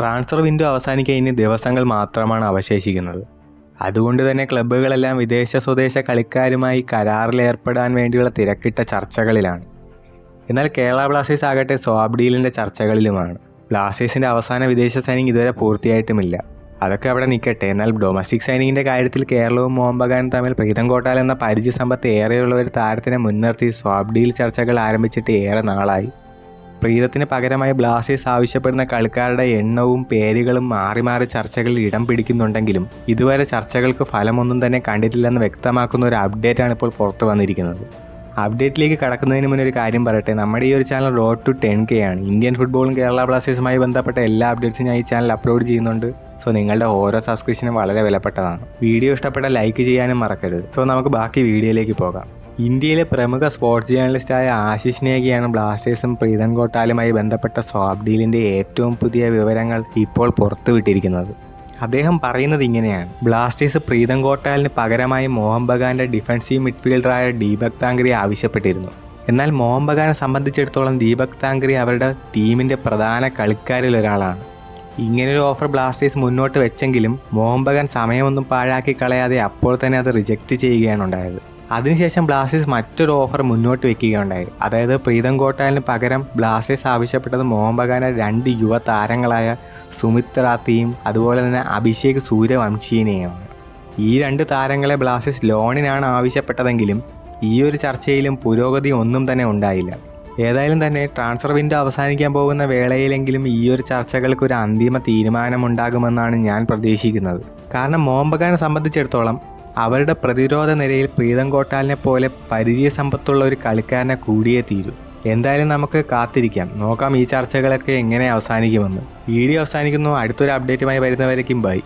Transfer window അവസാനിക്കാൻ ഇനി ദിവസങ്ങൾ മാത്രമാണ് അവശേഷിക്കുന്നത്. അതുകൊണ്ട് തന്നെ ക്ലബ്ബുകളെല്ലാം വിദേശ സ്വദേശ കളിക്കാരുമായി കരാറിൽ ഏർപ്പെടാൻ വേണ്ടിയുള്ള തിരക്കിട്ട ചർച്ചകളിലാണ്. എന്നാൽ കേരള ബ്ലാസ്റ്റേഴ്സ് ആകട്ടെ സ്വാബ് ഡീലിന്റെ ചർച്ചകളിലുമാണ്. ബ്ലാസ്റ്റേഴ്സിന്റെ അവസാന വിദേശ സൈനിങ് ഇതുവരെ പൂർത്തിയായിട്ടുമില്ല. അതൊക്കെ അവിടെ നിൽക്കട്ടെ. എന്നാൽ ഡൊമസ്റ്റിക് സൈനിങ്ങിന്റെ കാര്യത്തിൽ കേരളവും മോഹൻബഗാനും തമ്മിൽ പ്രീതം കോട്ടാൽ എന്ന പരിചയ സമ്പത്ത് ഏറെയുള്ള ഒരു താരത്തിനെ മുൻനിർത്തി സ്വാബ് ഡീൽ ചർച്ചകൾ ആരംഭിച്ചിട്ട് ഏറെ നാളായി. പ്രീതത്തിന് പകരമായി ബ്ലാസ്റ്റേഴ്സ് ആവശ്യപ്പെടുന്ന കളിക്കാരുടെ എണ്ണവും പേരുകളും മാറി മാറി ചർച്ചകളിൽ ഇടം പിടിക്കുന്നുണ്ടെങ്കിലും ഇതുവരെ ചർച്ചകൾക്ക് ഫലമൊന്നും തന്നെ കണ്ടിട്ടില്ലെന്ന് വ്യക്തമാക്കുന്ന ഒരു അപ്ഡേറ്റാണ് ഇപ്പോൾ പുറത്തു വന്നിരിക്കുന്നത്. അപ്ഡേറ്റിലേക്ക് കടക്കുന്നതിന് മുന്നേ ഒരു കാര്യം പറയട്ടെ. നമ്മുടെ ഈ ഒരു channel road to ten K ആണ്. ഇന്ത്യൻ ഫുട്ബോളും കേരള ബ്ലാസ്റ്റേഴ്സുമായി ബന്ധപ്പെട്ട എല്ലാ അപ്ഡേറ്റ്സും ഞാൻ ഈ ചാനൽ അപ്ലോഡ് ചെയ്യുന്നുണ്ട്. സോ നിങ്ങളുടെ ഓരോ സബ്സ്ക്രിപ്ഷനും വളരെ വിലപ്പെട്ടതാണ്. വീഡിയോ ഇഷ്ടപ്പെട്ട ലൈക്ക് ചെയ്യാനും മറക്കരുത്. സോ നമുക്ക് ബാക്കി വീഡിയോയിലേക്ക് പോകാം. ഇന്ത്യയിലെ പ്രമുഖ സ്പോർട്സ് ജേർണലിസ്റ്റായ ആശിഷ് നേഗിയാണ് ബ്ലാസ്റ്റേഴ്സും പ്രീതൻ കോട്ടാലുമായി ബന്ധപ്പെട്ട സ്വാബ് ഡീലിന്റെ ഏറ്റവും പുതിയ വിവരങ്ങൾ ഇപ്പോൾ പുറത്തുവിട്ടിരിക്കുന്നത്. അദ്ദേഹം പറയുന്നത് ഇങ്ങനെയാണ്. ബ്ലാസ്റ്റേഴ്സ് പ്രീതം കോട്ടാലിന് പകരമായി മോഹൻ ബഗാന്റെ ഡിഫൻസീവ് മിഡ്ഫീൽഡറായ ദീപക് താങ്കറിയെ ആവശ്യപ്പെട്ടിരുന്നു. എന്നാൽ മോഹൻ ബഗാനെ സംബന്ധിച്ചിടത്തോളം ദീപക് താങ്കറി അവരുടെ ടീമിന്റെ പ്രധാന കളിക്കാരിൽ ഒരാളാണ്. ഇങ്ങനൊരു ഓഫർ ബ്ലാസ്റ്റേഴ്സ് മുന്നോട്ട് വെച്ചെങ്കിലും മോഹൻ ബഗാൻ സമയമൊന്നും പാഴാക്കി കളയാതെ അപ്പോൾ തന്നെ അത് റിജക്റ്റ് ചെയ്യുകയാണ് ഉണ്ടായത്. അതിനുശേഷം ബ്ലാസ്റ്റേഴ്സ് മറ്റൊരു ഓഫർ മുന്നോട്ട് വെക്കുകയുണ്ടായി. അതായത് പ്രീതം കോട്ടാലിന് പകരം ബ്ലാസ്റ്റേഴ്സ് ആവശ്യപ്പെട്ടത് മോഹൻ രണ്ട് യുവ താരങ്ങളായ സുമിത് റാത്തിയും അതുപോലെ തന്നെ അഭിഷേക് സൂര്യവംശീനെയുമാണ് ഈ രണ്ട് താരങ്ങളെ ബ്ലാസ്റ്റേഴ്സ് ലോണിനാണ് ആവശ്യപ്പെട്ടതെങ്കിലും ഈ ഒരു ചർച്ചയിലും പുരോഗതി ഒന്നും തന്നെ ഉണ്ടായില്ല. ഏതായാലും തന്നെ ട്രാൻസ്ഫർ വിൻഡോ അവസാനിക്കാൻ പോകുന്ന വേളയിലെങ്കിലും ഈ ഒരു ചർച്ചകൾക്ക് ഒരു അന്തിമ തീരുമാനമുണ്ടാകുമെന്നാണ് ഞാൻ പ്രതീക്ഷിക്കുന്നത്. കാരണം മോമ്പകാനെ സംബന്ധിച്ചിടത്തോളം അവരുടെ പ്രതിരോധ നിരയിൽ പ്രീതം കോട്ടാലിനെ പോലെ പരിചയ സമ്പത്തുള്ള ഒരു കളിക്കാരനെ കൂടിയേ തീരൂ. എന്തായാലും നമുക്ക് കാത്തിരിക്കാം. നോക്കാം ഈ ചർച്ചകളൊക്കെ എങ്ങനെ അവസാനിക്കുമെന്ന്. വീഡിയോ അവസാനിക്കുന്നു. അടുത്തൊരു അപ്ഡേറ്റുമായി വരുന്നവരേക്കും ബൈ